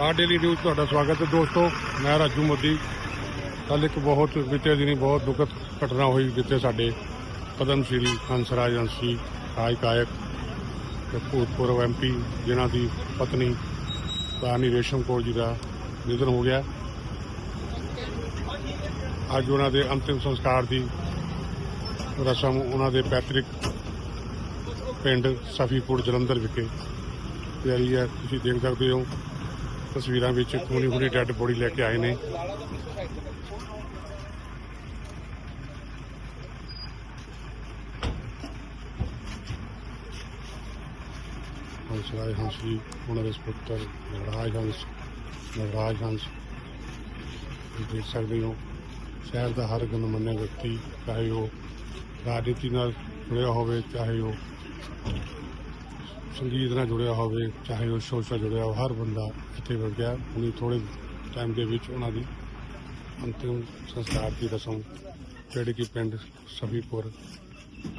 ਆ daily news ਤੁਹਾਡਾ ਸਵਾਗਤ ਹੈ ਦੋਸਤੋ, ਮੈਂ ਰਾਜੂ ਮੋਦੀ। ਕੱਲ ਇੱਕ ਬਹੁਤ ਬੀਤੇ ਦਿਨੀ ਬਹੁਤ ਦੁਖਦ ਘਟਨਾ ਹੋਈ ਜਿੱਥੇ ਸਾਡੇ ਪਦਮ ਸ਼੍ਰੀ ਹੰਸਰਾਜ ਅੰਸ਼ੀ ਹਾਈ ਕਾਇਕ ਤੇ ਭੂਤਪੂਰਵ ਐਮਪੀ ਜਿਨ੍ਹਾਂ ਦੀ ਪਤਨੀ ਰਾਣੀ ਰੇਸ਼ਮ ਕੌਰ ਜੀ ਦਾ ਨਿਧਨ ਹੋ ਗਿਆ। ਅੱਜ ਉਹਨਾਂ ਦੇ ਅੰਤਿਮ ਸੰਸਕਾਰ ਦੀ ਰਸਮ ਉਹਨਾਂ ਦੇ ਪੈਤ੍ਰਿਕ ਪਿੰਡ ਸਫੀਪੁਰ ਜਲੰਧਰ ਵਿਖੇ ਤਿਆਰੀ ਹੈ। ਤੁਸੀਂ ਦੇਖ ਸਕਦੇ ਹੋ ਤਸਵੀਰਾਂ ਵਿੱਚ ਹੁਣੀ ਹੁਣੀ ਡੈੱਡ ਬੋਡੀ ਲੈ ਕੇ ਆਏ ਨੇ। ਹੰਸਰਾਜ ਹੰਸ ਜੀ, ਉਹਨਾਂ ਦੇ ਸੁਪੁੱਤਰ ਨਵਰਾਜ ਹੰਸ ਨਵਰਾਜ ਹੰਸ। ਤੁਸੀਂ ਦੇਖ ਸਕਦੇ ਹੋ, ਸ਼ਹਿਰ ਦਾ ਹਰ ਗਣਮਾਨਿਆ ਵਿਅਕਤੀ, ਚਾਹੇ ਉਹ ਰਾਜਨੀਤੀ ਨਾਲ ਜੁੜਿਆ ਹੋਵੇ, ਚਾਹੇ ਉਹ ਸੰਗੀਤ ਨਾਲ ਜੁੜਿਆ ਹੋਵੇ, ਚਾਹੇ ਉਹ ਸੋਸ਼ਲ ਜੁੜਿਆ ਹੋ ਹਰ ਬੰਦਾ ਇੱਥੇ ਵੜ ਗਿਆ। ਹੁਣੀ ਥੋੜੇ ਟਾਈਮ ਦੇ ਵਿੱਚ ਉਹਨਾਂ ਦੀ ਅੰਤਿਮ ਸੰਸਕਾਰ ਦੀ ਰਸਮ ਜਿਹੜੀ ਕਿ ਪਿੰਡ ਸਭੀਪੁਰ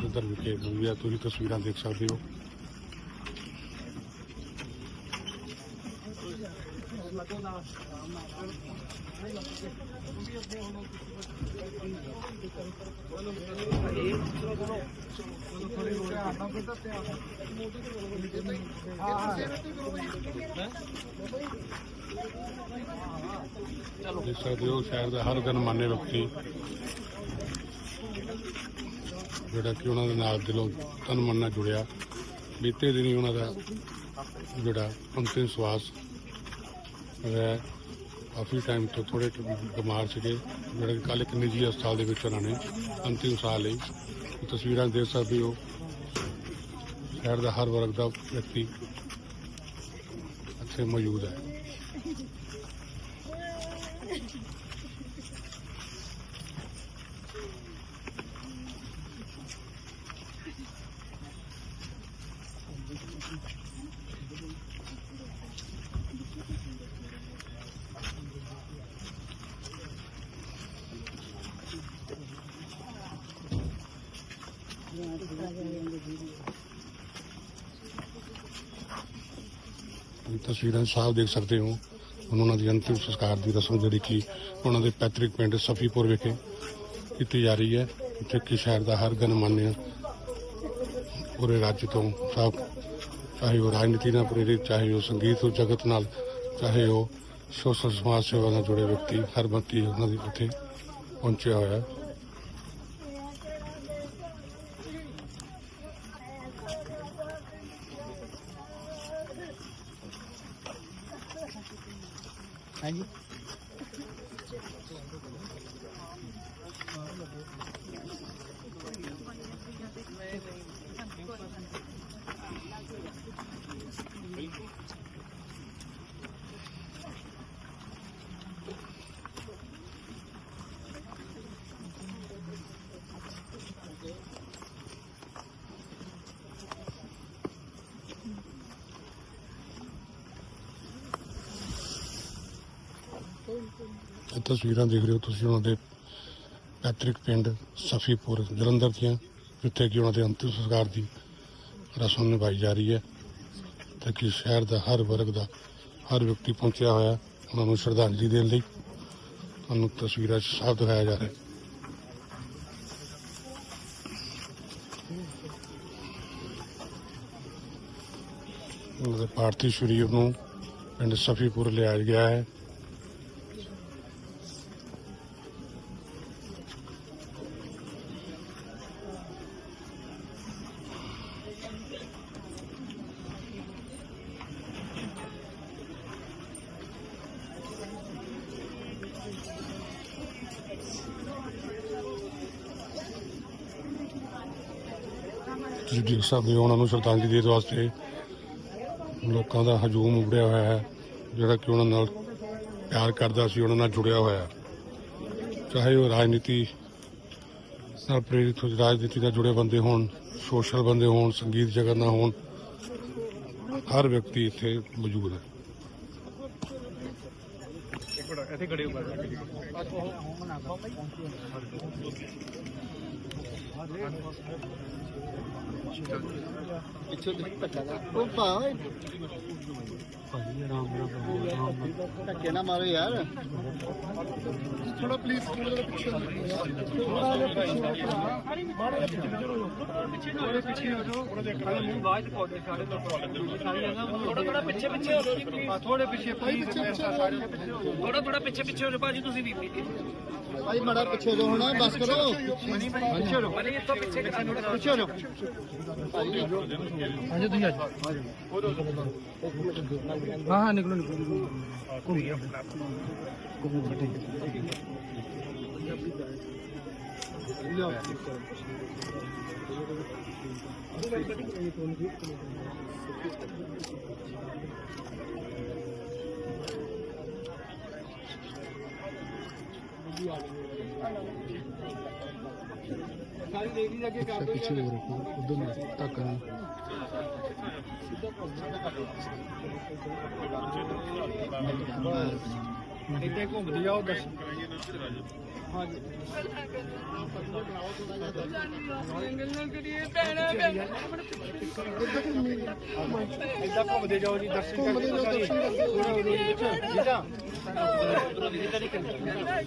ਉਧਰ ਵਿਖੇ ਹੋਈ ਹੈ ਤੁਸੀਂ ਤਸਵੀਰਾਂ ਦੇਖ ਸਕਦੇ ਹੋ। ਦੇਖ ਸਕਦੇ ਹੋ, ਸ਼ਹਿਰ ਦਾ ਹਰ ਗਨਮਾਨੇ ਵਿਅਕਤੀ ਜਿਹੜਾ ਕਿ ਉਹਨਾਂ ਦੇ ਨਾਲ ਦਿਲੋਂ ਤਨ ਮਨ ਨਾਲ ਜੁੜਿਆ। ਬੀਤੇ ਦਿਨੀ ਉਹਨਾਂ ਦਾ ਜਿਹੜਾ ਅੰਤਿਮ ਸਵਾਸ ਹੈ ਕਾਫੀ ਟਾਈਮ ਤੋਂ ਥੋੜੇ ਬਿਮਾਰ ਸੀਗੇ। ਜਿਹੜੇ ਕੱਲ ਇੱਕ ਨਿੱਜੀ ਹਸਪਤਾਲ ਦੇ ਵਿੱਚ ਉਹਨਾਂ ਨੇ ਅੰਤਿਮ ਸਾਹ ਲਈ। ਤਸਵੀਰਾਂ ਦੇਖ ਸਕਦੇ ਹੋ। ਸ਼ਹਿਰ ਦਾ ਹਰ ਵਰਗ ਦਾ ਵਿਅਕਤੀ ਇੱਥੇ ਮੌਜੂਦ ਹੈ। ਇਹ ਤਸਵੀਰਾਂ ਸਾਫ਼ ਦੇਖ ਸਕਦੇ ਹੋ। ਹੁਣ ਉਹਨਾਂ ਦੀ ਅੰਤਿਮ ਸੰਸਕਾਰ ਦੀ ਰਸਮ ਜਿਹੜੀ ਕਿ ਉਹਨਾਂ ਦੇ ਪੈਤ੍ਰਿਕ ਪਿੰਡ ਸਫੀਪੁਰ ਵਿਖੇ ਕੀਤੀ ਜਾ ਰਹੀ ਹੈ। ਜਿੱਥੇ ਕਿ ਸ਼ਹਿਰ ਦਾ ਹਰ ਗਣਮਾਨਿਆ ਪੂਰੇ ਰਾਜ ਤੋਂ ਸਭ ਚਾਹੇ ਉਹ ਰਾਜਨੀਤੀ ਨਾਲ ਪ੍ਰੇਰਿਤ, ਚਾਹੇ ਉਹ ਸੰਗੀਤ ਜਗਤ ਨਾਲ, ਚਾਹੇ ਉਹ ਸੋਸ਼ਲ ਸਮਾਜ ਸੇਵਾ ਨਾਲ ਜੁੜੇ ਵਿਅਕਤੀ, ਹਰ ਬੰਤੀ ਉਹਨਾਂ ਦੀ ਉੱਥੇ ਪਹੁੰਚਿਆ ਹੋਇਆ ਹੈ ਇਹ ਤਸਵੀਰਾਂ ਦੇਖ ਰਹੇ ਹੋ ਤੁਸੀਂ ਉਹਨਾਂ ਦੇ ਪੈਤ੍ਰਿਕ ਪਿੰਡ ਸਫੀਪੁਰ ਜਲੰਧਰ ਦੀਆਂ, ਜਿੱਥੇ ਕਿ ਉਹਨਾਂ ਦੇ ਅੰਤਿਮ ਸੰਸਕਾਰ ਦੀ ਰਸਮ ਨਿਭਾਈ ਜਾ ਰਹੀ ਹੈ, ਤਾਂ ਕਿ ਸ਼ਹਿਰ ਦਾ ਹਰ ਵਰਗ ਦਾ ਹਰ ਵਿਅਕਤੀ ਪਹੁੰਚਿਆ ਹੋਇਆ ਉਹਨਾਂ ਨੂੰ ਸ਼ਰਧਾਂਜਲੀ ਦੇਣ ਲਈ ਤੁਹਾਨੂੰ ਤਸਵੀਰਾਂ 'ਚ ਸਾਫ਼ ਦਿਖਾਇਆ ਜਾ ਰਿਹਾ ਹੈ। ਉਹਨਾਂ ਦੇ ਪਾਰਥੀ ਸਰੀਰ ਨੂੰ ਪਿੰਡ ਸਫੀਪੁਰ ਲਿਆਇਆ ਗਿਆ ਹੈ। ਤੁਸੀਂ ਦੇਖ ਸਕਦੇ ਹੋ ਉਹਨਾਂ ਨੂੰ ਸ਼ਰਧਾਂਜਲੀ ਦੇਣ ਵਾਸਤੇ ਲੋਕਾਂ ਦਾ ਹਜੂਮ ਉਮੜਿਆ ਹੋਇਆ ਹੈ, ਜਿਹੜਾ ਕਿ ਉਹਨਾਂ ਨਾਲ ਪਿਆਰ ਕਰਦਾ ਸੀ, ਉਹਨਾਂ ਨਾਲ ਜੁੜਿਆ ਹੋਇਆ ਚਾਹੇ ਉਹ ਰਾਜਨੀਤੀ ਨਾਲ ਪ੍ਰੇਰਿਤ ਹੋ, ਰਾਜਨੀਤੀ ਨਾਲ ਜੁੜੇ ਬੰਦੇ ਹੋਣ, ਸੋਸ਼ਲ ਬੰਦੇ ਹੋਣ, ਸੰਗੀਤ ਜਗਤ ਨਾਲ ਹੋਣ, ਹਰ ਵਿਅਕਤੀ ਇੱਥੇ ਮੌਜੂਦ ਹੈ। ਇੱਕ ਮਿੰਟ ਇੱਥੇ ਖੜੇ ਹੋ ਪਿੱਛੇ ਤੇ ਧੱਕਾ ਦਾ ਉਹ ਭਾਈ ਧੱਕੇ ਨਾ ਮਾਰੋ ਯਾਰ ਥੋੜਾ ਪਲੀਜ਼ ਥੋੜਾ ਪਿੱਛੇ ਥੋੜਾ ਪਿੱਛੇ ਥੋੜੇ ਪਿੱਛੇ ਹੋ ਜਾਓ ਥੋੜਾ ਜਿਹਾ ਮੂੰਹ ਬਾਅਦ ਕੋਡੇ ਸਾਡੇ ਤੋਂ ਥੋੜਾ ਥੋੜਾ ਪਿੱਛੇ ਪਿੱਛੇ ਹੋ ਜਾਓ ਥੋੜੇ ਪਿੱਛੇ ਥੋੜਾ ਥੋੜਾ ਪਿੱਛੇ ਪਿੱਛੇ ਹੋ ਜਾਓ ਭਾਜੀ, ਤੁਸੀਂ ਵੀ ਭਾਈ ਮੜਾ ਪਿੱਛੇ ਹੋ ਜਾਓ ਹੁਣ, ਬਸ ਕਰੋ। ਪਿੱਛੇ ਹੋ ਜਾਓ ਮਨੀ ਇੱਥੋਂ ਪਿੱਛੇ ਕਰਾ ਦਿਓ ਪਿੱਛੇ ਹੋ ਜਾਓ ਹਾਂਜੀ ਤੁਸੀਂ, ਆ ਜਾਓ। ਹਾਂ ਹਾਂ, ਨਿਕਲੋ ਨਿਕਲੋ। ਘੁੰਮ ਗਿਆ ਘੁੰਮ ਗਿਆ ਸਾਰੀ ਦੇਖ ਲਈ ਅੱਗੇ ਕਰ ਪਿੱਛੇ ਹੋ ਰਿਹਾ ਉਧਰ ਨੂੰ ਧੱਕ ਨਹੀਂ ਇੱਥੇ ਘੁੰਮਦੀ ਜਾਓ ਦੱਸ ਇੱਦਾਂ ਘੁੰਮਦੇ ਜਾਓ। ਜੀ ਦਰਸ਼ਨ ਘੁੰਮਦੇ ਜਾਓ। ਦਰਸ਼ਨ ਕਰਦੇ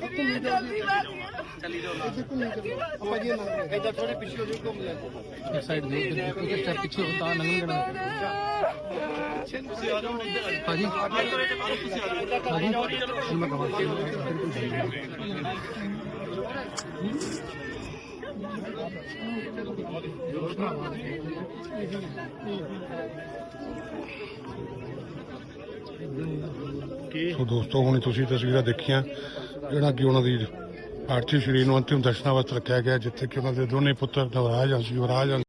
ਠੀਕ ਆ ਆਪਾਂ ਜੀ ਇੱਦਾਂ ਥੋੜੇ ਪਿੱਛੇ ਹੋ ਜਾਓ ਘੁੰਮ ਲੈ ਇੱਕ ਸਾਈਡ ਦੇ ਇੱਕ ਸਟੈਪ ਪਿੱਛੇ ਹੋ ਤਾਂ ਲੰਘਣ ਦੇਣਾ ਭਾਜੀ ਭਾਜੀ ਹੁਣ ਮੈਂ ਕਹਾਂ ਬਿਲਕੁਲ ਸਹੀ ਹੈ। ਸੋ ਦੋਸਤੋ, ਹੁਣ ਤੁਸੀਂ ਤਸਵੀਰਾਂ ਦੇਖੀਆਂ, ਜਿਹੜਾ ਕਿ ਉਹਨਾਂ ਦੀ ਪਾਰਥਿਵ ਸਰੀਰ ਨੂੰ ਅੰਤਿਮ ਦਰਸ਼ਨਾਂ ਵਾਸਤੇ ਰੱਖਿਆ ਗਿਆ, ਜਿੱਥੇ ਕਿ ਉਹਨਾਂ ਦੇ ਦੋਨੇ ਪੁੱਤਰ ਨਵਰਾਜ ਅੰਸ਼ ਯੁਵਰਾਜ